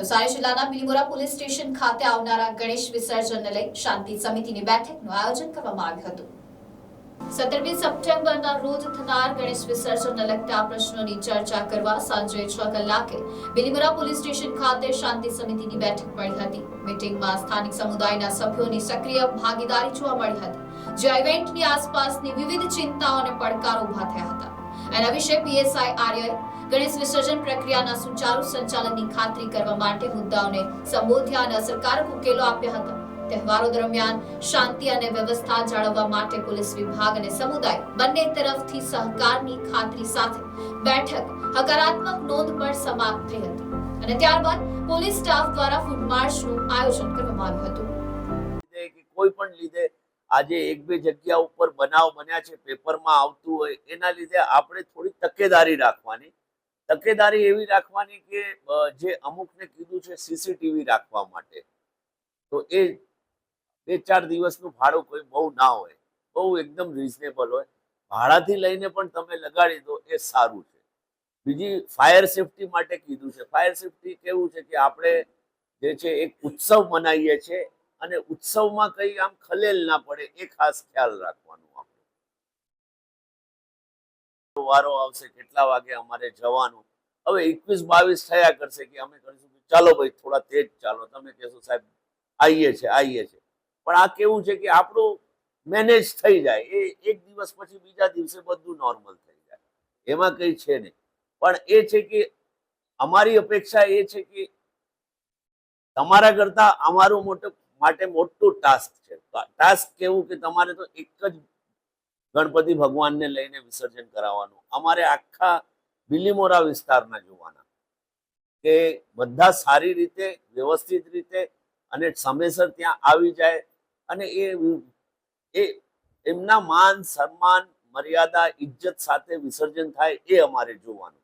નવસારી જિલ્લાના Bilimora police station ખાતે આવનારા ગણેશ વિસર્જનને લઈ શાંતિ સમિતિની બેઠકનું આયોજન કરવામાં આવ્યું હતું. સત્તરમી સપ્ટેમ્બરના રોજ થનાર ગણેશ વિસર્જનને લગતા પ્રશ્નોની ચર્ચા કરવા સાંજે છ કલાકે બિલીમોરા પોલીસ સ્ટેશન ખાતે શાંતિ સમિતિની બેઠક મળી હતી. મીટિંગમાં સ્થાનિક સમુદાયના સભ્યોની સક્રિય ભાગીદારી જોવા મળી હતી. જે ઇવેન્ટની આસપાસની વિવિધ ચિંતાઓ અને પડકારો ઊભા થયા હતા. એના વિશે પીએસઆઈ આર્યએ ગણેશ વિસર્જન પ્રક્રિયાના સુચારુ સંચાલનની ખાતરી કરવા માટે મુદ્દાઓને સંબોધ્યા અને અસરકારક ઉકેલો આપ્યા હતા. તહેવારો દરમિયાન શાંતિ અને વ્યવસ્થા જાળવવા માટે પોલીસ વિભાગ અને સમુદાય બંને તરફથી સહકારની ખાતરી સાથે બેઠક હકારાત્મક નોંધ પર સમાપ્ત થઈ હતી અને ત્યારબાદ પોલીસ સ્ટાફ દ્વારા ફૂડ માર્ચનું આયોજન કરવામાં આવ્યું હતું. કોઈ પણ લીધે આજે એક બે જગ્યા ઉપર બનાવ બન્યા છે, પેપરમાં આવતું હોય, એના લીધે આપણે થોડી તકેદારી રાખવાની તકેદારી એવી રાખવાની કે જે અમુકને કીધું છે સીસીટીવી રાખવા માટે. તો એ બે ચાર દિવસનું ભાડું કોઈ બહુ ના હોય, બહુ એકદમ રિઝનેબલ હોય. ભાડાથી લઈને પણ તમે લગાડી દો એ સારું છે. બીજી ફાયર સેફટી માટે કીધું છે. ફાયર સેફટી કેવું છે કે આપણે જે છે એક ઉત્સવ મનાવીએ છીએ અને ઉત્સવમાં કઈ આમ ખલેલ ના પડે, એ ખાસ ખ્યાલ રાખવાનું આપણે વારો આવશે કેટલા વાગે અમારે જવાનું? હવે એકવીસ બાવીસ થયા કરશે કે અમે કરીશું કે ચાલો ભાઈ, થોડા તેજ ચાલો. તમે કહેશો, સાહેબ આવીએ છે આવીએ છે. પણ આ કેવું છે કે આપણું મેનેજ થઈ જાય. એ એક દિવસ પછી બીજા દિવસે બધું નોર્મલ થઈ જાય. એમાં કઈ છે નહીં. પણ એ છે કે અમારી અપેક્ષા એ છે કે તમારા કરતા અમારું મોટું, માટે મોટું ટાસ્ક છે. ટાસ્ક કેવું કે તમારે તો એક જ ગણપતિ ભગવાનને લઈને વિસર્જન કરાવવાનું. અમારે આખા બિલીમોરા વિસ્તારના જોવાના કે બધા સારી રીતે, વ્યવસ્થિત રીતે અને સમયસર ત્યાં આવી જાય અને એ એ એમના માન, સન્માન, મર્યાદા, ઇજ્જત સાથે વિસર્જન થાય એ અમારે જોવાનું.